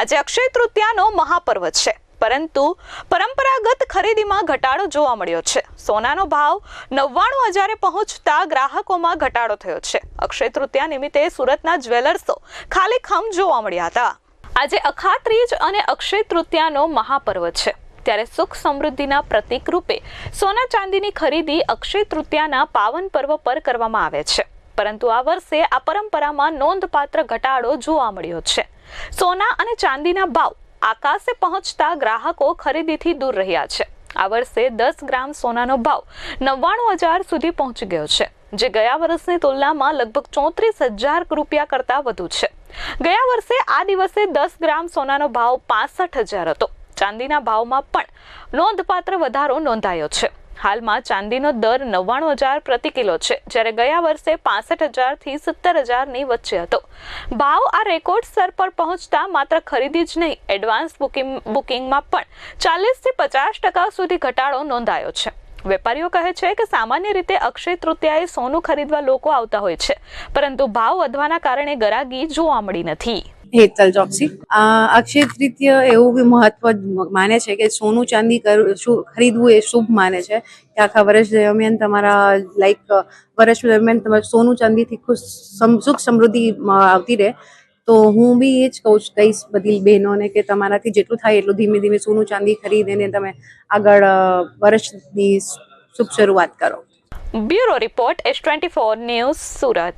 આજે અક્ષય તૃતીયાનો મહાપર્વ છે. પરંતુ પરંપરાગત ખરીદીમાં ઘટાડો જોવા મળ્યો છે. સોનાનો ભાવ નવ્વાણું હજારે પહોંચતા ગ્રાહકોમાં ઘટાડો થયો છે. અક્ષય તૃતીયા નિમિત્તે સુરતના જ્વેલર્સો ખાલી ખમ જોવા મળ્યા હતા. આજે અખાત્રીજ અને અક્ષય તૃતીયાનો મહાપર્વ છે. ત્યારે સુખ સમૃદ્ધિના પ્રતીક રૂપે સોના ચાંદીની ખરીદી અક્ષય તૃતીયાના પાવન પર્વ પર કરવામાં આવે છે. પરંતુ આ વર્ષે આ પરંપરામાં નોંધપાત્ર ઘટાડો જોવા મળ્યો છે. સોના અને ચાંદીના ભાવ આકાશે પહોંચતા ગ્રાહકો ખરીદીથી દૂર રહ્યા છે. આ વર્ષે દસ ગ્રામ સોનાનો ભાવ નવ્વાણું હજાર સુધી પહોંચી ગયો છે, જે ગયા વર્ષની તુલનામાં લગભગ ચોત્રીસ હજાર રૂપિયા કરતાં વધુ છે. ગયા વર્ષે આ દિવસે દસ ગ્રામ સોનાનો ભાવ પાસઠ હજાર હતો. ચાંદીના ભાવમાં પણ નોંધપાત્ર વધારો નોંધાયો છે. હાલમાં ચાંદીનો દર નવ્વાણું હજાર પ્રતિ કિલો છે, જ્યારે ગયા વર્ષે પાસઠ હજારથી સત્તર હજારની વચ્ચે હતો. ભાવ આ રેકોર્ડ સ્તર પર પહોંચતા માત્ર ખરીદી જ નહીં, એડવાન્સ બુકિંગ, બુકિંગમાં પણ ચાલીસથી પચાસ ટકા સુધી ઘટાડો નોંધાયો છે. વેપારીઓ કહે છે કે સામાન્ય રીતે અક્ષય તૃતીયાએ સોનું ખરીદવા લોકો આવતા હોય છે, પરંતુ ભાવ વધવાના કારણે ગરાગી જોવા મળી નથી. હેતલ ચોકસી. અક્ષય તૃતીય એવું બી મહત્વ માને છે કે સોનું ચાંદી ખરીદવું એ શુભ માને છે. કે આખા વર્ષ દરમિયાન તમારા લાઈક વર્ષ દરમિયાન તમારે સોનું ચાંદીથી ખુશ સુખ સમૃદ્ધિ આવતી રહે. તો હું બી એ જ કહું કહીશ બધી બહેનોને કે તમારાથી જેટલું થાય એટલું ધીમે ધીમે સોનું ચાંદી ખરીદીને તમે આગળ વર્ષની શુભ શરૂઆત કરો. Bureau report, S twenty four news Surat.